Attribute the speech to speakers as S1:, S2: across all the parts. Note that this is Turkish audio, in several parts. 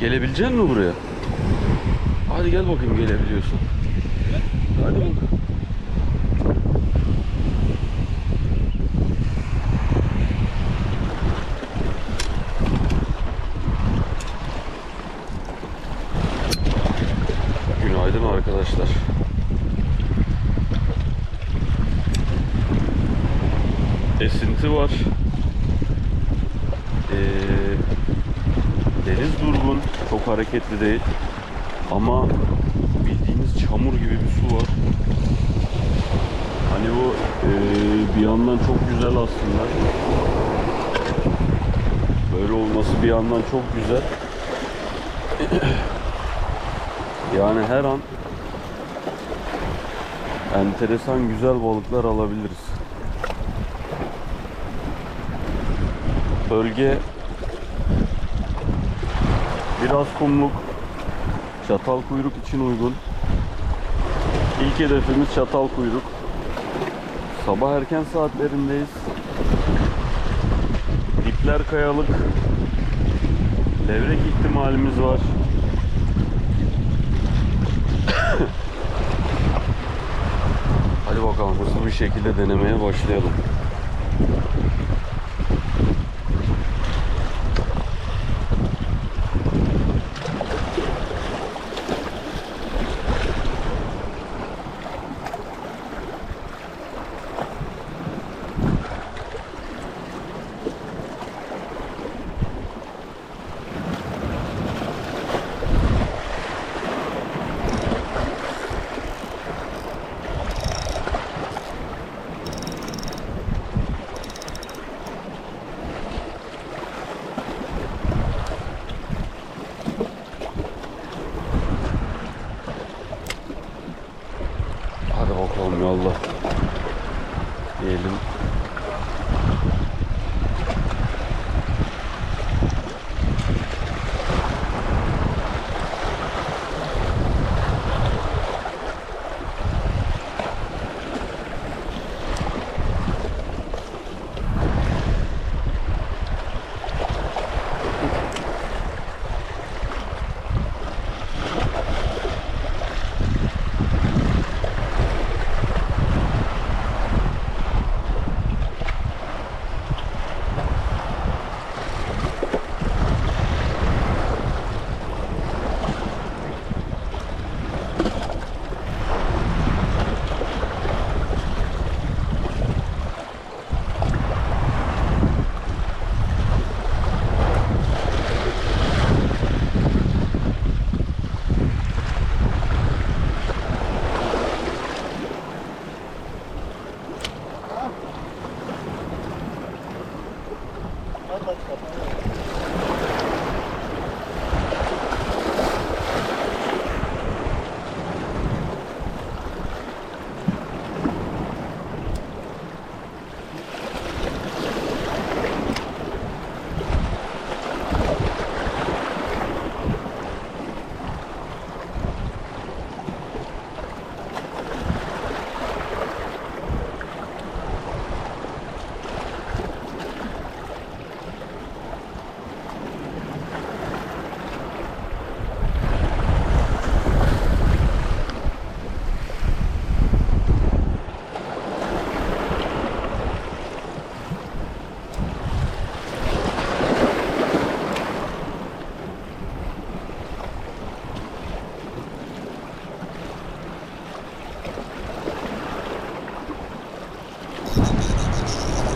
S1: Gelebilecek mi buraya? Hadi gel bakayım gelebiliyorsun. Hadi bakalım. Günaydın arkadaşlar. Esinti var. Çok hareketli değil. Ama bildiğiniz çamur gibi bir su var. Hani bu ee, bir yandan çok güzel aslında. Böyle olması bir yandan çok güzel. Yani her an enteresan güzel balıklar alabiliriz. Bölge biraz kumluk, çatal kuyruk için uygun. İlk hedefimiz çatal kuyruk. Sabah erken saatlerindeyiz. Dipler kayalık. Levrek ihtimalimiz var. Hadi bakalım hızlı bir şekilde denemeye başlayalım. Hadi bakalım yallah. Diyelim.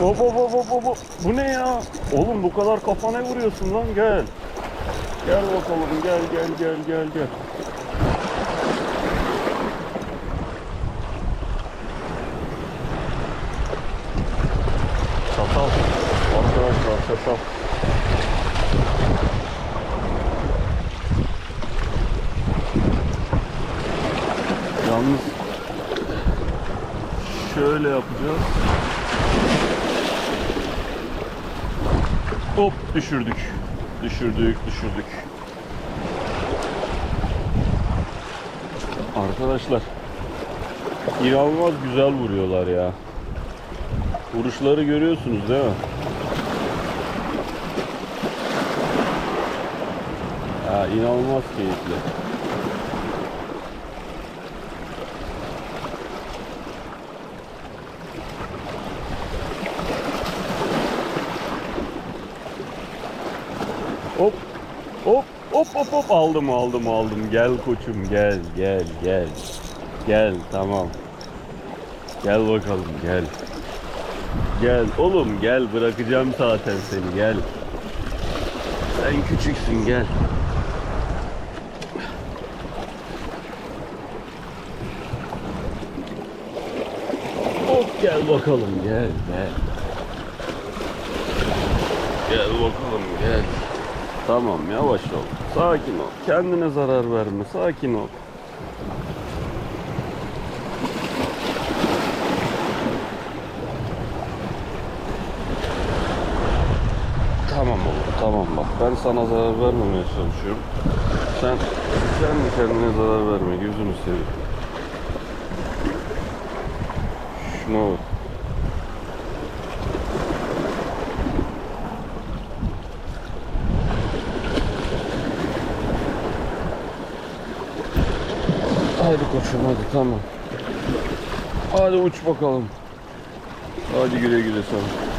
S1: Hop hop hop hop hop. Bu ne ya? Oğlum bu kadar kafana vuruyorsun lan gel. Gel bakalım gel gel gel gel gel. Çatal. Arkadaşlar çatal. Yalnız şöyle yapacağız. Hop düşürdük. Düşürdük, düşürdük. Arkadaşlar inanılmaz güzel vuruyorlar ya. Vuruşları görüyorsunuz değil mi? Ya inanılmaz keyifli. Hop. Hop hop hop hop. Aldım aldım aldım. Gel koçum gel gel gel. Gel tamam. Gel bakalım gel. Gel. Oğlum gel. Bırakacağım zaten seni. Gel. Sen küçüksün gel. Hop gel bakalım. Gel gel. Gel bakalım gel Tamam yavaş ol. Sakin ol. Kendine zarar verme. Sakin ol. Tamam oğlum tamam bak ben sana zarar vermemeye çalışıyorum. Sen de kendine zarar verme gözünü seveyim. Şuna bak. Hadi koçum hadi tamam. Hadi uç bakalım. Hadi güle güle sana.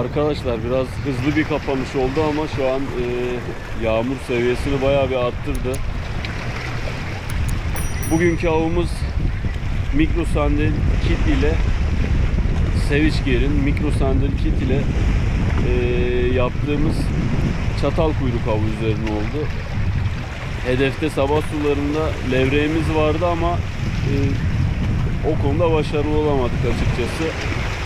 S1: Arkadaşlar biraz hızlı bir kapanış oldu ama şu an e, yağmur seviyesini bayağı bir arttırdı. Bugünkü avımız Mikro Sandal Kit ile Sevişger'in Mikro Sandal Kit ile e, yaptığımız çatal kuyruk avı üzerine oldu. Hedefte sabah sularında levreğimiz vardı ama e, o konuda başarılı olamadık açıkçası.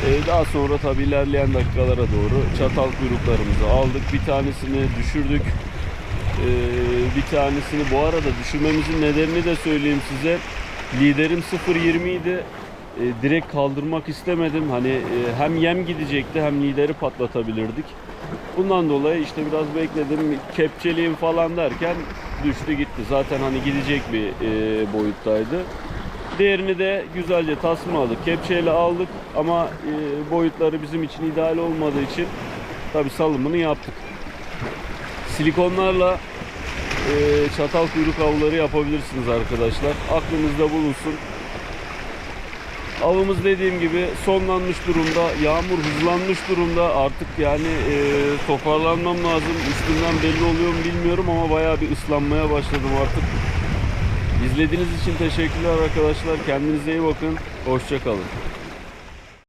S1: Ee, daha sonra tabi ilerleyen dakikalara doğru çatal kuyruklarımızı aldık. Bir tanesini düşürdük. Ee, bir tanesini bu arada düşürmemizin nedenini de söyleyeyim size. Liderim 0.20 idi. Ee, direkt kaldırmak istemedim. Hani e, hem yem gidecekti hem lideri patlatabilirdik. Bundan dolayı işte biraz bekledim. Kepçeliyim falan derken düştü gitti. Zaten hani gidecek bir e, boyuttaydı. Diğerini de güzelce tasmaladık. Kepçeyle aldık ama e, boyutları bizim için ideal olmadığı için tabi salımını yaptık. Silikonlarla e, çatal kuyruk avları yapabilirsiniz arkadaşlar. Aklınızda bulunsun. Avımız dediğim gibi sonlanmış durumda. Yağmur hızlanmış durumda. Artık yani e, toparlanmam lazım. Üstünden belli oluyor mu bilmiyorum ama bayağı bir ıslanmaya başladım artık. İzlediğiniz için teşekkürler arkadaşlar. Kendinize iyi bakın. Hoşçakalın.